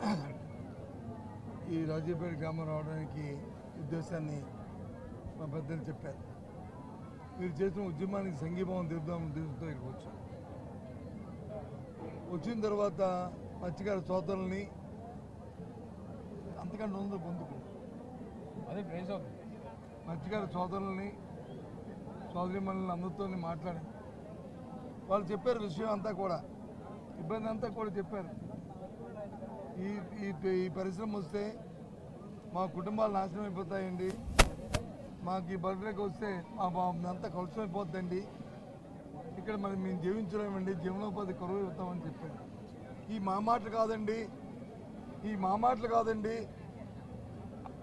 ఈ రాజీపేట గ్రామం రావడానికి ఉద్దేశాన్ని మా పెద్దలు చెప్పారు. మీరు చేసిన ఉద్యమానికి సంఘీభావం తెలుపుదాం ఉద్దేశంతో ఇక్కడికి వచ్చాం. వచ్చిన తర్వాత మత్స్యకార సోదరుల్ని అంతకంటే ఉందో పొందుకు అదే ప్రైజ్ అవుతుంది. మత్స్యకార సోదరుల్ని సోదరిమణులని అందరితో మాట్లాడాను వాళ్ళు చెప్పారు విషయం అంతా కూడా. ఇబ్బంది అంతా కూడా చెప్పారు. ఈ ఈ పరిశ్రమ వస్తే మా కుటుంబాలు నాశనం అయిపోతాయండి. మాకు ఈ బర్త్డేకి వస్తే మా అంతా కలుషం అయిపోతుందండి ఇక్కడ మరి మేము జీవించలేమండి. జీవనోపాధి కరువు అవుతామని చెప్పారు. ఈ మా మాటలు కాదండి. ఈ మా మాటలు కాదండి.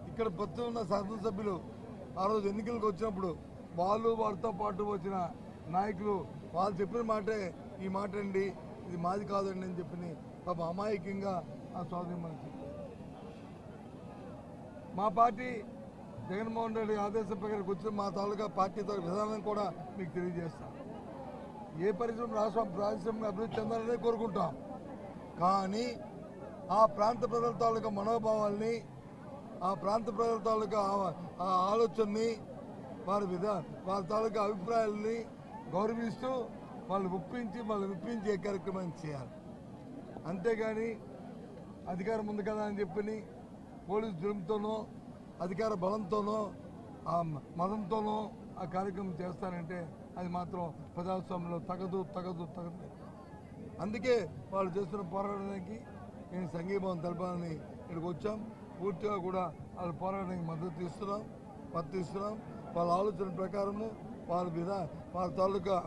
ఇక్కడ ప్రతి ఉన్న శాసనసభ్యులు ఆ రోజు ఎన్నికలకు వచ్చినప్పుడు వాళ్ళు వారితో పాటు వచ్చిన నాయకులు వాళ్ళు చెప్పిన మాటే ఈ మాట అండి ఇది మాది కాదండి అని చెప్పి పాప అమాయకంగా ఆ సోదరి మనకి. మా పార్టీ జగన్మోహన్ రెడ్డి ఆదేశం ప్రకారం వచ్చిన మా తాలూకా పార్టీ తాలూకా విధానం కూడా మీకు తెలియజేస్తాం. ఏ పరిశ్రమ రాష్ట్ర పారిశ్రామిక అభివృద్ధి చెందాలనే కోరుకుంటాం. కానీ ఆ ప్రాంత ప్రజల తాలూకా మనోభావాల్ని ఆ ప్రాంత ప్రజల తాలూకా ఆ- ఆలోచనని వారి విధా వారి తాలూకా అభిప్రాయాలని గౌరవిస్తూ వాళ్ళు ఒప్పించి వాళ్ళు విప్పించే కార్యక్రమం చేయాలి. అంతేగాని అధికారం ఉంది కదా అని చెప్పని పోలీసు జులుంతోనో అధికార బలంతోనో ఆ మతంతోనో ఆ కార్యక్రమం చేస్తారంటే అది మాత్రం ప్రజాస్వామ్యంలో తగదు తగదు తగదు. అందుకే వాళ్ళు చేస్తున్న పోరాటానికి నేను సంఘీభావం తెలపాలని ఇక్కడికి వచ్చాం. పూర్తిగా కూడా వాళ్ళ పోరాటానికి మద్దతు ఇస్తున్నాం మద్దతు ఇస్తున్నాం. వాళ్ళ ఆలోచన ప్రకారము వాళ్ళ మీద వాళ్ళ తాలూకా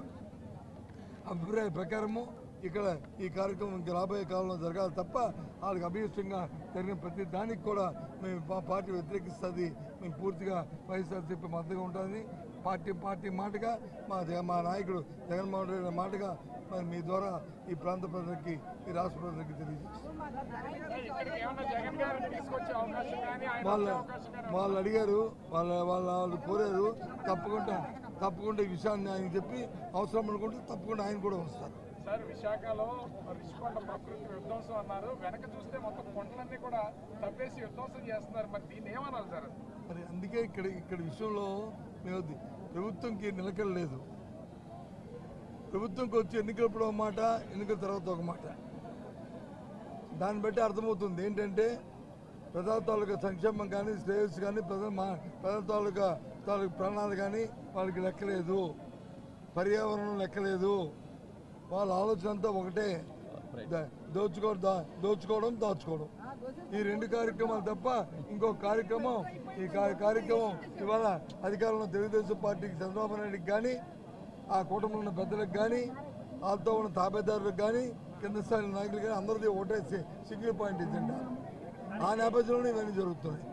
అభిప్రాయ ప్రకారము ఇక్కడ ఈ కార్యక్రమం ఇంకా రాబోయే కాలంలో జరగాలి తప్ప వాళ్ళకి అభిష్టంగా జరిగిన ప్రతి దానికి కూడా మేము మా పార్టీ వ్యతిరేకిస్తుంది. మేము పూర్తిగా వైఎస్ఆర్సీపీ మద్దతుగా ఉంటుంది పార్టీ పార్టీ మాటగా మా మా నాయకుడు జగన్మోహన్ రెడ్డి మాటగా మరి మీ ద్వారా ఈ ప్రాంత ప్రజలకి ఈ రాష్ట్ర ప్రజలకి తెలియజేస్తాం వాళ్ళ వాళ్ళు అడిగారు వాళ్ళ వాళ్ళ వాళ్ళు కోరారు తప్పకుండా తప్పకుండా ఈ విషయాన్ని ఆయన చెప్పి అవసరం అనుకుంటే తప్పకుండా ఆయన కూడా వస్తారు. సార్ విశాఖలో రిషికొండ ప్రకృతి విధ్వంసం అన్నారు. వెనక చూస్తే మొత్తం కొండలన్నీ కూడా తప్పేసి విధ్వంసం చేస్తున్నారు. మరి దీన్ని ఏమన్నారు సార్? మరి అందుకే ఇక్కడ ఇక్కడ విషయంలో మేము ప్రభుత్వంకి నిలకడ లేదు. ప్రభుత్వంకి వచ్చి ఎన్నికలప్పుడు ఒక మాట ఎన్నికల తర్వాత ఒక మాట. దాన్ని బట్టి అర్థమవుతుంది. ఏంటంటే ప్రజల తాలూకా సంక్షేమం కానీ శ్రేయస్సు కానీ ప్రజల మా ప్రజల తాలూకా తాలూకా ప్రాణాలు కానీ వాళ్ళకి లెక్కలేదు. పర్యావరణం లెక్కలేదు. వాళ్ళ ఆలోచన అంతా ఒకటే. ద- దోచుకోవడం దా- దోచుకోవడం దాచుకోవడం. ఈ రెండు కార్యక్రమాలు తప్ప ఇంకో కార్యక్రమం ఈ కార్యక్రమం ఇవాళ అధికారంలో తెలుగుదేశం పార్టీకి చంద్రబాబు నాయుడుకి కానీ ఆ కూటమిలో ఉన్న పెద్దలకు కానీ వాళ్ళతో ఉన్న తాబేదారులకు కానీ కింద స్థాయి నాయకులు కానీ అందరిది ఒకటే సింగిల్ పాయింట్ ఎజెండా ఆ నేపథ్యంలోనే ఇవన్నీ జరుగుతున్నాయి.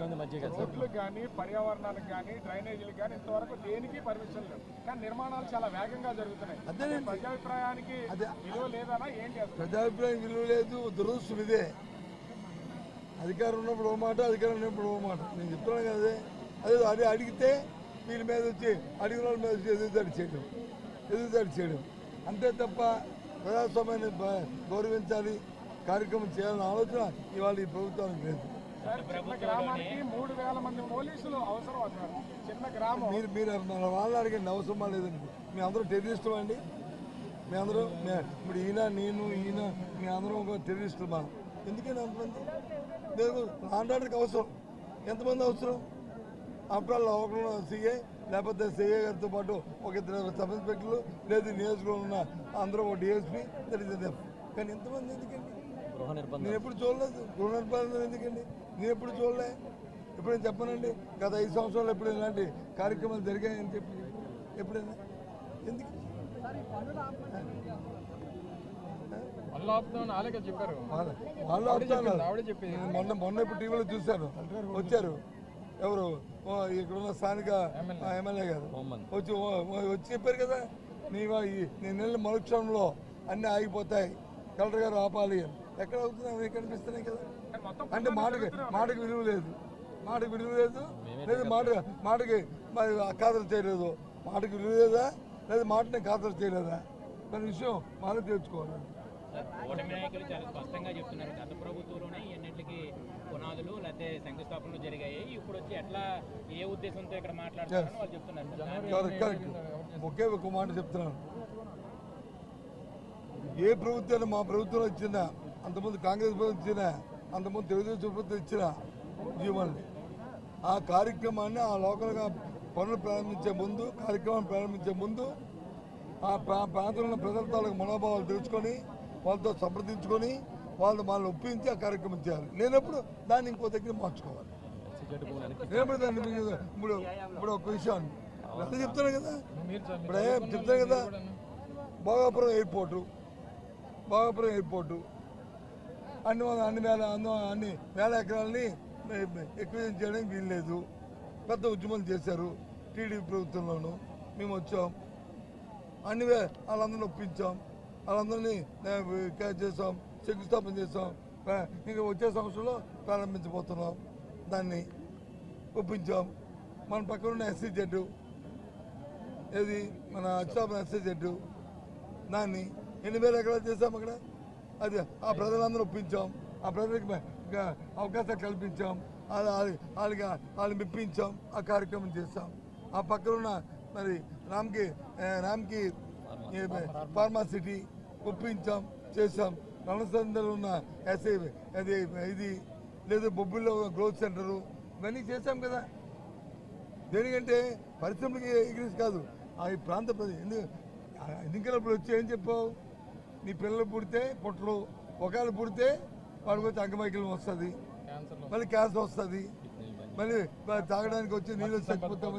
పంతొమ్మిది మధ్య రోడ్లు కానీ పర్యావరణానికి కానీ డ్రైనేజీలకు కానీ ఇంతవరకు దేనికి పర్మిషన్ లేవు. కానీ నిర్మాణాలు చాలా వేగంగా జరుగుతున్నాయి. అదేనండి. ప్రజాభిప్రాయానికి అదే. విలువ లేదనా ఏంటి అసలు ప్రజాభిప్రాయం విలువ లేదు దురదృష్టం ఇదే. అధికారం ఉన్నప్పుడు ఓ మాట అధికారం ఉన్నప్పుడు ఓ మాట. నేను చెప్తున్నాను కదా అదే. అదే అదే అడిగితే వీళ్ళ మీద వచ్చి అడిగిన వాళ్ళ మీద వచ్చి ఎదురుదాడి చేయడం. ఎదురుదాడి చేయడం. అంతే తప్ప ప్రజాస్వామ్యాన్ని గౌరవించాలి కార్యక్రమం చేయాలన్న ఆలోచన ఇవాళ ఈ ప్రభుత్వానికి లేదు. చిన్న గ్రామానికి మూడు వేల మంది పోలీసులు అవసరం అన్నారు చిన్న గ్రామం. మీరు మీరు మన వాళ్ళని అడిగండి అవసరమా లేదండి. మీ అందరూ టెర్రరిస్టులు అండి? మీ అందరూ ఇప్పుడు ఈయన నేను ఈయన మీ అందరం ఒక టెర్రరిస్టులు మా ఎందుకని అంతమంది లేదు ఆండాడికి అవసరం. ఎంతమంది అవసరం? ఆల్ ఒకరు సీఏ లేకపోతే సీఏ గారితో పాటు ఒక ఇద్దరు సబ్ ఇన్స్పెక్టర్లు లేదు నియోజకవర్గంలో ఉన్న అందరూ ఒక డిఎస్పీ తెలియదు కానీ ఎంతమంది ఎందుకండి? నిర్బంధం. నేను ఎప్పుడు చూడలేదు. గృహ నిర్మాణం ఎందుకండి? నేను ఎప్పుడు చూడలే. ఎప్పుడైనా చెప్పనండి గత ఐదు సంవత్సరాలు ఎప్పుడు ఇలాంటి కార్యక్రమాలు జరిగాయని చెప్పి ఎప్పుడైనా? ఎందుకు? మొన్న మొన్న ఇప్పుడు టీవీలో చూశాను. వచ్చారు. ఎవరు? ఓ, ఇక్కడ ఉన్న స్థానిక ఎమ్మెల్యే. గారు. వచ్చి వచ్చి చెప్పారు కదా నీ నేను నెల మరుక్షణంలో అన్నీ ఆగిపోతాయి. కలెక్టర్ గారు ఆపాలి అని. ఎక్కడ అవుతున్నాయి అవి కనిపిస్తున్నాయి కదా. అంటే మాటకి మాటకి విలువ లేదు. మాటకి విలువ లేదు. లేదు మాట మాటకి మరి ఖాతరు చేయలేదు. మాటకి విలువ లేదా? లేదా మాటని ఖాతరు చేయలేదా? దాని విషయం మాలో తెలుసుకోవాలి. ఓటమి నాయకులు చాలా స్పష్టంగా చెప్తున్నారు. గత ప్రభుత్వంలోనే ఎన్నింటికి పునాదులు లేకపోతే శంకుస్థాపనలు జరిగాయి. ఇప్పుడు వచ్చి ఎట్లా ఏ ఉద్దేశంతో ఇక్కడ మాట్లాడుతున్నారని వాళ్ళు చెప్తున్నారు. దాన్ని- కరెక్ట్ కరెక్ట్ ఒకే ఒక మాట చెప్తున్నాను. ఏ ప్రభుత్వాన్ని మా ప్రభుత్వం ఇచ్చిన అంతకుముందు కాంగ్రెస్ ప్రభుత్వం ఇచ్చిన అంతకుముందు తెలుగుదేశం ప్రభుత్వం ఇచ్చిన జీవనాన్ని ఆ కార్యక్రమాన్ని ఆ లోకల్గా పనులు ప్రారంభించే ముందు కార్యక్రమాన్ని ప్రారంభించే ముందు ఆ ప్రా ప్రాంతంలో ఉన్న ప్రజల తాలూకు మనోభావాలు తెలుసుకొని వాళ్ళతో సంప్రదించుకొని వాళ్ళు వాళ్ళని ఒప్పించి ఆ కార్యక్రమం చేయాలి. లేనప్పుడు దాన్ని ఇంకో దగ్గర మార్చుకోవాలి. సిగరెట్ లేనప్పుడు దాన్ని ఇప్పుడు ఇప్పుడు ఒక విషయం. ఎంత చెప్తాను కదా? ఇప్పుడు చెప్తాను కదా? భోగాపురం ఎయిర్పోర్టు. భోగాపురం ఎయిర్పోర్టు. అన్ని అన్ని వేల అన్ని అన్ని వేల ఎకరాలని ఎక్విజన్ చేయడానికి వీల్లేదు. పెద్ద ఉద్యమం చేశారు టీడీపీ ప్రభుత్వంలోనూ. మేము వచ్చాం. అన్ని వాళ్ళందరినీ ఒప్పించాం. వాళ్ళందరినీ క్యాచ్ చేసాం శంకుస్థాపన చేసాం ఇంకా వచ్చే సంవత్సరంలో ప్రారంభించబోతున్నాం. దాన్ని ఒప్పించాం. మన పక్కన ఉన్న ఎస్సీ జడ్డు ఏది? మన అచ్చాపన ఎస్సీ జడ్డు దాన్ని ఎన్ని వేల ఎకరాలు చేసాం అక్కడ? అది ఆ ప్రజలందరూ ఒప్పించాం. ఆ ప్రజలకు అవకాశాలు కల్పించాం. వాళ్ళ వాళ్ళ- వాళ్ళకి వాళ్ళు మెప్పించాం. ఆ కార్యక్రమం చేస్తాం ఆ పక్కన ఉన్న మరి రామ్కి రామ్కి ఏ, ఫార్మా సిటీ ఒప్పించాం చేసాం రణసందలో ఉన్న ఎస్ఐ అది ఇది లేదు బొబ్బిల్లో గ్రోత్ సెంటరు ఇవన్నీ చేసాం కదా. దేనికంటే పరిశ్రమలకి ఇంగ్లీష్ కాదు. ఆ ప్రాంత ప్రజలు ఎందుకు ఎన్నికలప్పుడు వచ్చి ఏం చెప్పావు? నీ పిల్లలు పుడితే పుట్టరు ఒకవేళ పుడితే వాడికి వచ్చి అంగమైకల్యం వస్తుంది. మళ్ళీ క్యాన్సర్ వస్తుంది. మళ్ళీ తాగడానికి వచ్చి నీళ్ళు చచ్చిపోతాం.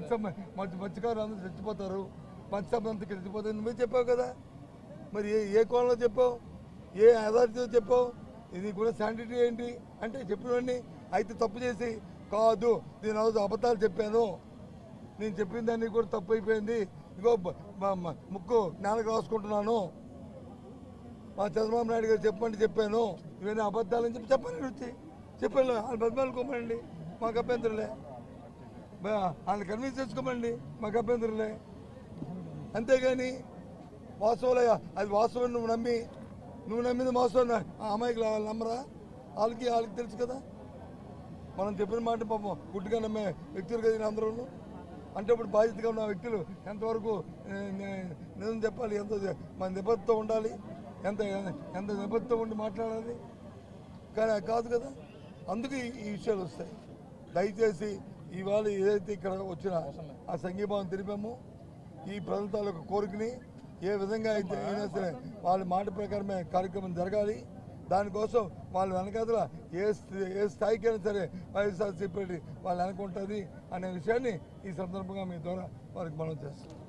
మత్స్య మత్స్యకారులు అందరూ చచ్చిపోతారు. అంతా చచ్చిపోతారు నువ్వే చెప్పావు కదా. మరి ఏ ఏ కోణంలో చెప్పావు? ఏ అథారిటీతో చెప్పావు? ఇది కూడా శానిటరీ ఏంటి? అంటే చెప్పినవన్నీ అయితే తప్పు చేసి కాదు నేను రోజు అబద్ధాలు చెప్పాను. నేను చెప్పిన దాన్ని కూడా తప్పు అయిపోయింది. ఇగో ముక్కు నేలకు రాసుకుంటున్నాను. మా చంద్రబాబు నాయుడు గారు చెప్పండి చెప్పాను. ఇవన్నీ అబద్ధాలని చెప్పి చెప్పండి వచ్చి చెప్పాను. వాళ్ళు బతిమాలుకోమండి మాకు అభ్యంతరులే బా- వాళ్ళని కన్విన్స్ చేసుకోమండి. మాకు అభ్యంతరులే అంతేగాని వాస్తవాలు అది వాస్తవం నువ్వు నమ్మి నువ్వు నమ్మింది వాస్తవం ఆ అమ్మాయికి వాళ్ళు నమ్మరా? వాళ్ళకి వాళ్ళకి తెలుసు కదా. మనం చెప్పిన మాట పాపం గుడ్డుగా నమ్మే వ్యక్తులు కదా అందరూ అంటే ఇప్పుడు బాధ్యతగా ఉన్న వ్యక్తులు ఎంతవరకు నేను నిజం చెప్పాలి ఎంత మన నిబద్ధత ఉండాలి. ఎంత ఎంత నిబద్ధత ఉండి మాట్లాడాలి? కానీ అది కాదు కదా. అందుకు ఈ- విషయాలు వస్తాయి. దయచేసి ఇవాళ ఏదైతే ఇక్కడ వచ్చిన ఆ సంఘీభావం తెలిపామో ఈ ప్రజల తాలూకు కోరికని ఏ విధంగా అయితే అయినా సరే వాళ్ళ మాట ప్రకారమే కార్యక్రమం జరగాలి. దానికోసం వాళ్ళ వెనకాతల ఏ ఏ స్థాయికి అయినా సరే వైఎస్ఆర్సీపీ వాళ్ళు ఉంటుంది అనే విషయాన్ని ఈ సందర్భంగా మీ ద్వారా వారికి మనం చేస్తాం.